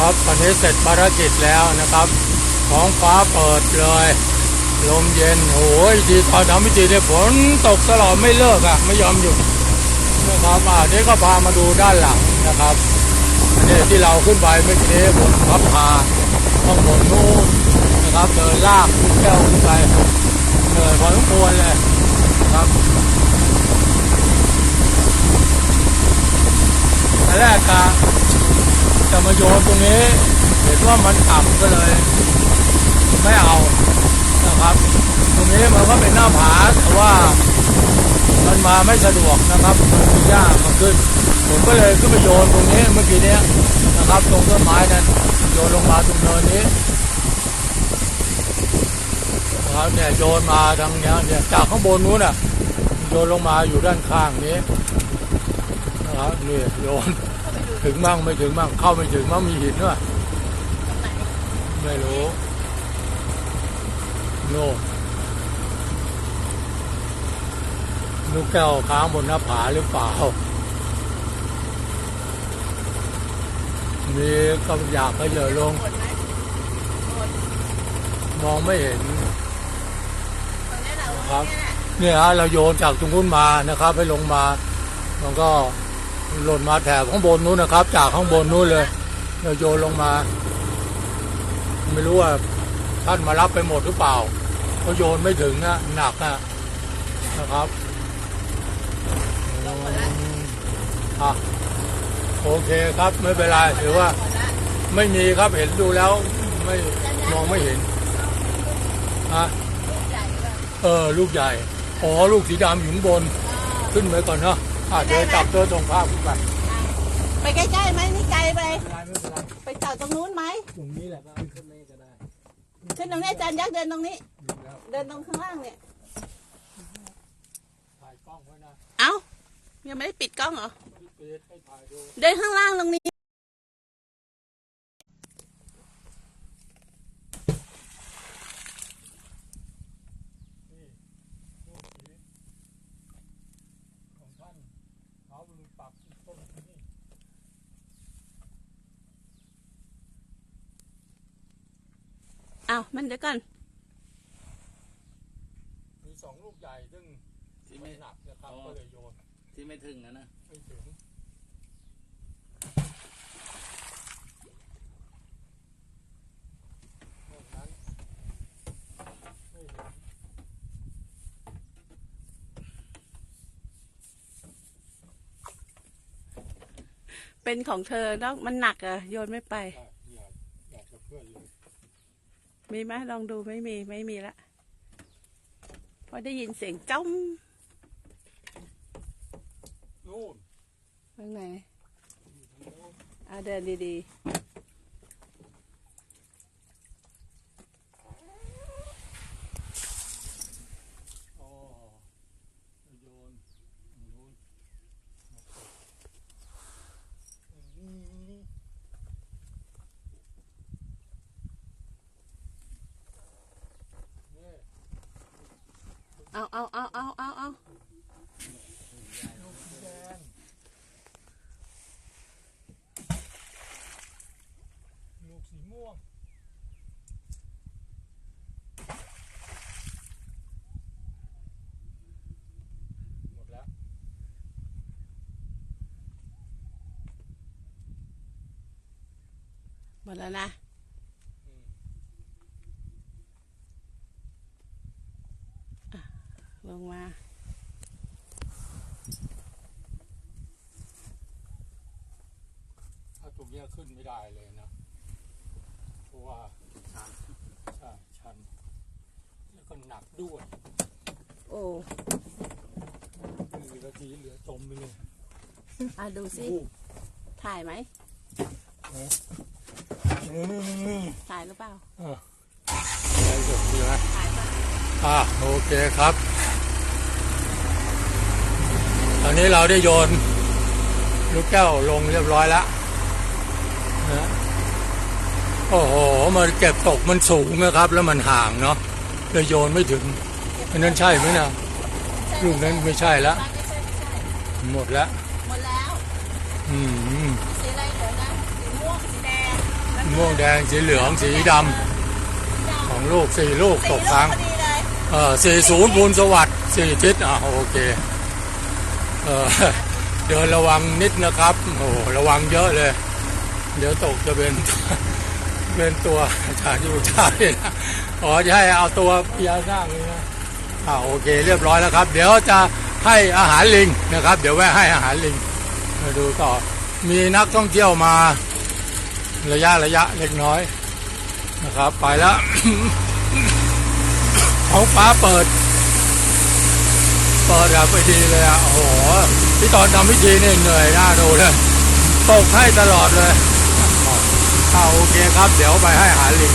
ครับตอนนี้เสร็จภารกิจแล้วนะครับท้องฟ้าเปิดเลย ลมเย็นโอ้ยทีตอนทำพิธีเนี่ยฝนตกตลอดไม่เลิกอะ ไม่ยอมหยุดนะครับอ่าเดี๋ยวก็พามาดูด้านหลังนะครับนนี้ที่เราขึ้นไปเมื่อกี้บนพับพาข้างบนนู้นนะครับเดินลากลูกแก้วขึ้นไปเหนื่อยพอสมควรเลยนะครับอันแรกกะจะ มาโยนตรงนี้เห็นว่ามันต่ำก็เลย ไม่เอานะครับ ตรงนี้มันก็เป็นหน้าผาแต่ว่ามันมาไม่สะดวกนะครับมันมีหญ้ามาขึ้น ผมก็เลยขึ้นไปโยนตรงนี้เมื่อกี้เนี้ยนะครับตรงต้นไม้นั้นโยนลงมาตรงเนินนี้นะครับเนี่ยโยนมาทางเนี้ยเนี่ยจากข้างบนนู้นน่ะโยนลงมาอยู่ด้านข้างนี้นะครับนี่โยน ถึงบ้างไม่ถึงบ้างเข้าไม่ถึงบ้างมีหินด้วยไม่รู้โน่นลูกแก้วค้างบนหน้าผาหรือเปล่า มีก็อยากให้เหลือลงหมดไหมหมดมองไม่เห็นตรงนี้เราครับเนี่ยเนี่ยฮะเราโยนจากตรงนู้นมานะครับ ให้ลงมา มันก็ หล่นมาแถบข้างบนนู้นนะครับ จากข้างบนนู้นเลยเราโยนลงมา ไม่รู้ว่าท่านมารับไปหมดหรือเปล่าเขาโยนไม่ถึงนะหนักนะนะครับอะโอเคครับไม่เป็นไรถือว่า ไม่มีครับเห็นดูแล้ว ไม่มองไม่เห็นฮะเลยเออ ลูกใหญ่ อ๋อ ลูกสีดำอยู่ข้างบน ขึ้นไปก่อนเนาะ อะเดี๋ยวจับตัวตรงภาพขึ้นไปไปใกล้ๆไหมนี่ไกลไปไม่เป็นไรไม่เป็นไรไปจอดตรงนู้นไหมตรงนี้แหละขึ้นไม่ก็ได้ขึ้นตรงนี้อาจารย์ยักษ์เดินตรงนี้ดีแล้วเดินตรงข้างล่างเนี่ยถ่ายกล้องไว้นะเอ้ายังไม่ได้ปิดกล้องเหรอไม่ได้ปิดให้ถ่ายดูเดินข้างล่างตรงนี้นี่ลูกสีของท่านเขาลืมปักที่ต้นที่นี่ เอ้ามันเดี๋ยวก่อน มีสองลูกใหญ่ซึ่งที่ไม่ไม่หนักนะครับอ๋อ ก็เลยโยนที่ไม่ถึงนะนะ ไม่ถึงนอกนั้นไม่เห็นเป็นของเธอเนอะมันหนักอะโยนไม่ไปอะอยากอยากจะเพื่อนเลย มีไหมลองดูไม่มีไม่มีละพอได้ยินเสียงจ้อมนู่นข้างในอยู่ทางโน้นอะเดินดีอ๋อโยนนู่นมาตกอืม นี่ ๆ เอาเอาเอาเอาเอาเอาลูกสีแดงลูกสีม่วงหมดแล้ว หมดแล้วนะ อืม ล งมา ถ้าตรงเนี้ยขึ้นไม่ได้เลยนะ เพราะว่าชันใช่ชันแล้วก็หนักด้วย โอ้มือนาทีเหลือจมไปเลยอะดูสิวูบถ่ายไหมอืมถ่ายหรือเปล่าได้จบเลยถ่ายเปล่าอะโอเคครับ ตอนนี้เราได้โยนลูกแก้วลงเรียบร้อยแล้วนะโอ้โห มันเก็บตกมันสูงนะครับ แล้วมันห่างเนาะเลยโยนไม่ถึงอันนั้นใช่ไหมนะลูกนั้นไม่ใช่แล้วไม่ใช่ไม่ใช่หมดแล้วหมดแล้ว อืมสีอะไรเหลือนะสีม่วงสีแดงแม่วงแดงสีเหลืองสีดำของลูกสี่ลูกตกค้างพอดีเลยเออสี่ศูนย์พูนสวัสดิ์สี่ทิศอะโอเค เดินระวังนิดนะครับโอ้โหระวังเยอะเลย เดี๋ยวตกจะเป็นเป็นตัวชาอยู่ชาเลยนะอ๋อจะให้เอาตัวพยาสร้างเลยนะอ่าโอเค เรียบร้อยแล้วครับ เดี๋ยวจะให้อาหารลิงนะครับ เดี๋ยวแวะให้อาหารลิงมาดูต่อ มีนักท่องเที่ยวมาระยะระยะเล็กน้อยนะครับ ไปแล้วท้องฟ้าเปิด เปิดแบบไปดีเลยอะโอ้โหที่ตอนทำพิธีเนี่ยเหนื่อยหน้าดูเลยตกให้ตลอดเลยเอาโอเคครับ เดี๋ยวไปให้อาหารลิง